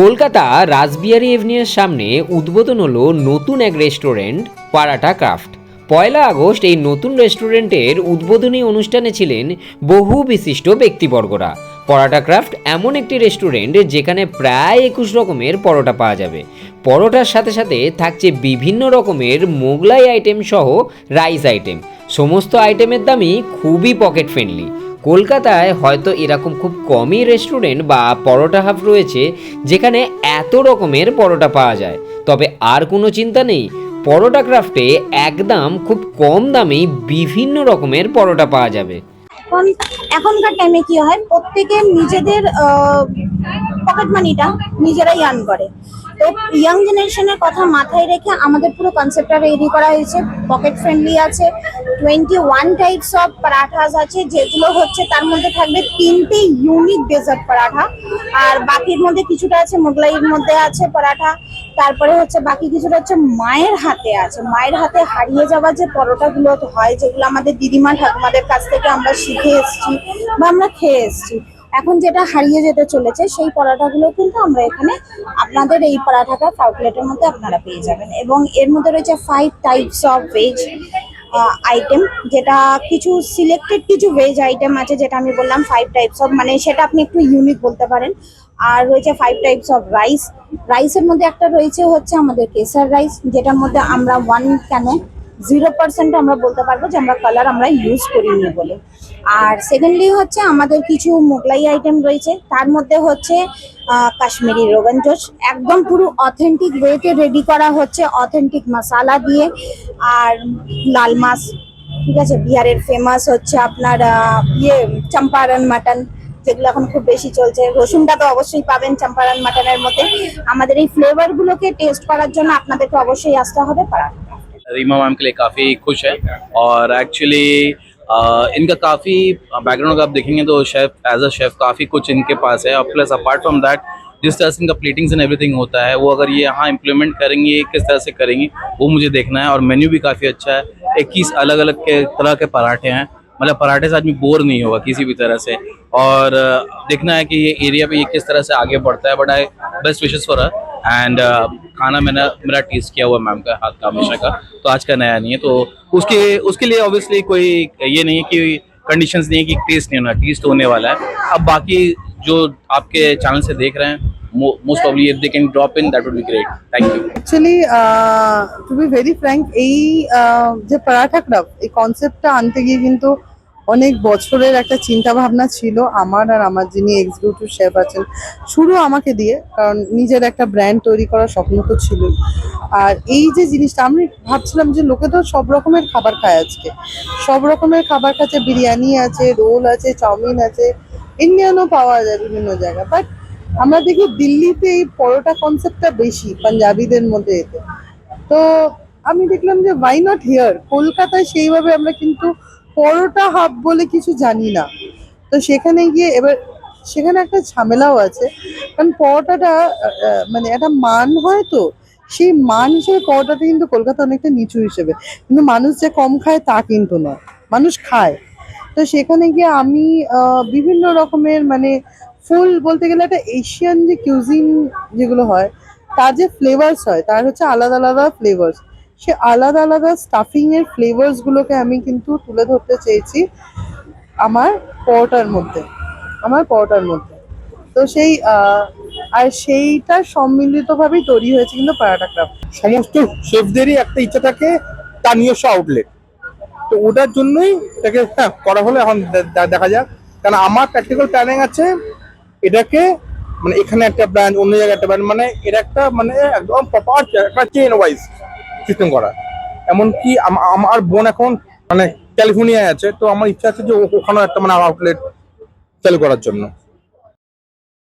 কলকাতা রাসবিহারি এভিনিউয়ের সামনে উদ্বোধন হলো নতুন এক রেস্টুরেন্ট, পারাটা ক্রাফট। পয়লা আগস্ট এই নতুন রেস্টুরেন্টের উদ্বোধনী অনুষ্ঠানে ছিলেন বহু বিশিষ্ট ব্যক্তিবর্গরা। পরোটা ক্রাফট এমন একটি রেস্টুরেন্ট যেখানে প্রায় একুশ রকমের পরোটা পাওয়া যাবে। পরোটার সাথে সাথে থাকছে বিভিন্ন রকমের মোগলাই আইটেম সহ রাইস আইটেম। সমস্ত আইটেমের দামই খুবই পকেট ফ্রেন্ডলি কলকাতায় হয়তো এরকম খুব কমই রেস্টুরেন্ট বা পরোটা হাব রয়েছে, যেখানে এত রকমের পরোটা পাওয়া যায়। তবে আর কোনো চিন্তা নেই, পরোটা ক্রাফটে একদম খুব কম দামে বিভিন্ন রকমের পরোটা পাওয়া যাবে। এখন, এখনকার টাইমে কি হয় প্রত্যেকে নিজেদের পকেট মানিটা নিজেরাই আর্ন করে। তো ইয়াং জেনারেশনের কথা মাথায় রেখে আমাদের পুরো কনসেপ্টটা রেডি করা হয়েছে। পকেট ফ্রেন্ডলি আছে twenty one types of parathas আছে, যেগুলো হচ্ছে তার মধ্যে থাকবে তিনটে ইউনিক ডেজার্ট পরাঠা আর বাকির মধ্যে কিছুটা আছে, মোগলাইয়ের মধ্যে আছে পরাঠা তারপরে হচ্ছে বাকি কিছুটা হচ্ছে মায়ের হাতে আছে। মায়ের হাতে হারিয়ে যাওয়া যে পরোটাগুলো হয়, যেগুলো আমাদের দিদিমা ঠাকুমাদের কাছ থেকে আমরা শিখে এসেছি বা আমরা খেয়ে এসেছি। এখন যেটা হারিয়ে যেতে চলেছে, সেই পরাঠাগুলো কিন্তু আমরা এখানে আপনাদের এই পরাঠাটা আউটলেটের মধ্যে আপনারা পেয়ে যাবেন। এবং এর মধ্যে রয়েছে five types of veg item যেটা কিছু সিলেক্টেড কিছু ভেজ আইটেম আছে, যেটা আমি বললাম ফাইভ টাইপস অফ মানে সেটা আপনি একটু ইউনিক বলতে পারেন। আর রয়েছে ফাইভ টাইপস অফ রাইস রাইসের মধ্যে একটা রয়েছে হচ্ছে আমাদের কেসার রাইস যেটার মধ্যে আমরা ওয়ান কেন জিরো পার্সেন্ট আমরা বলতে পারব যে আমরা কালার আমরা ইউজ করিনি বলে। আর সেকেন্ডলি হচ্ছে আমাদের কিছু মোগলাই আইটেম রয়েছে। তার মধ্যে হচ্ছে কাশ্মীরি রোগান জোশ। একদম পুরো অথেন্টিক ওয়েতে রেডি করা হচ্ছে অথেন্টিক মশালা দিয়ে। আর লাল মাছ, ঠিক আছে? বিহারের ফেমাস হচ্ছে আপনার ইয়ে চম্পারন মাটন, যেগুলো এখন খুব বেশি চলছে। রসুনটা তো অবশ্যই পাবেন চম্পারন মাটনের মধ্যে। আমাদের এই ফ্লেভারগুলোকে টেস্ট করার জন্য আপনাদেরকে অবশ্যই আসতে হবে পাড়া रीमा मैम के लिए काफ़ी खुश है। और एक्चुअली इनका काफ़ी बैकग्राउंड आप देखेंगे तो शेफ एज अ शेफ काफ़ी कुछ इनके पास है। और प्लस अपार्ट फ्रॉम दैट जिस तरह से इनका प्लेटिंग्स एंड एवरीथिंग होता है, वो अगर ये यहाँ इम्प्लीमेंट करेंगे, किस तरह से करेंगी, वो मुझे देखना है। और मेन्यू भी काफ़ी अच्छा है। इक्कीस अलग अलग के, तरह के पराठे हैं। मतलब पराठे से आदमी बोर नहीं होगा किसी भी तरह से। और देखना है कि ये एरिया पे ये किस तरह से आगे बढ़ता है। But I best wishes for and खाना मैंने मेरा टेस्ट किया हुआ मैम का हाथ का हमेशा का तो आज का नया नहीं है तो उसके उसके लिए ऑब्वियसली कोई ये नहीं है कि कंडीशंस नहीं है कि टेस्ट नहीं होना टेस्ट होने वाला है अब बाकी जो आपके चैनल से देख रहे हैं most probably if they can drop in that would be great thank you actually to be very frank এই আহ, যে পরাঠা ক্রাফট এই কনসেপ্টটা আনতে গিয়ে কিন্তু অনেক বছরের একটা চিন্তা ভাবনা ছিল আমার আর আমার যিনি এক্সিকিউটিভ শেফ আছেন, শুরু আমাকে দিয়ে, কারণ নিজের একটা ব্র্যান্ড তৈরি করার স্বপ্ন তো ছিল আর এই যে জিনিসটা, আমি ভাবছিলাম যে লোকে তো সব রকমের খাবার খায় আজকে। সব রকমের খাবার খাচ্ছে, বিরিয়ানি আছে, রোল আছে, চাউমিন আছে, ইন্ডিয়ানও পাওয়া যায় বিভিন্ন জায়গায়। বাট আমরা দেখি দিল্লিতে এই পরোটা কনসেপ্টটা বেশি, পাঞ্জাবিদের মধ্যে এতে। তো আমি দেখলাম যে ওয়াই নট হিয়ার কলকাতায় সেইভাবে আমরা কিন্তু পরোটা হাব বলে কিছু জানি না। তো সেখানে গিয়ে এবার সেখানে একটা ঝামেলাও আছে। কারণ পরোটাটা মানে একটা মান হয় তো, সেই মান হিসেবে পরোটাটা কিন্তু কলকাতা অনেকটা নিচু হিসেবে। কিন্তু মানুষ যে কম খায় তা কিন্তু নয়, মানুষ খায়। তো সেখানে গিয়ে আমি বিভিন্ন রকমের মানে ফুল বলতে গেলে একটা এশিয়ান যে কিউজিন যেগুলো হয়, তার যে ফ্লেভার্স হয়, তার হচ্ছে আলাদা আলাদা ফ্লেভার্স সে আলাদা আলাদা স্টাফিং এর ফ্লেভার্স গুলোকে আমি কিন্তু তুলে ধরতে চেয়েছি আমার পরোটার মধ্যে, আমার পরোটার মধ্যে। তো সেই আর সেইটা সম্মিলিতভাবেই তৈরি হয়েছে কিন্তু পরাটা ক্রাফট সমস্ত শেফদেরই একটা ইচ্ছা থাকে তার নিজস্ব আউটলেট তো ওটার জন্যই এটাকে হ্যাঁ করা হলো, এখন দেখা যাক। কারণ আমার প্র্যাকটিক্যাল প্ল্যানিং আছে, এটাকে মানে এখানে একটা ব্র্যান্ড অন্য জায়গায় একটা ব্র্যান্ড মানে এটা একটা মানে একদম প্রপার একটা চেন ওয়াইজ সিস্টেম করা। এমনকি আম- আমার বোন এখন মানে ক্যালিফোর্নিয়ায় আছে, তো আমার ইচ্ছা আছে যে ওখানেও একটা মানে আউটলেট চালু করার জন্য।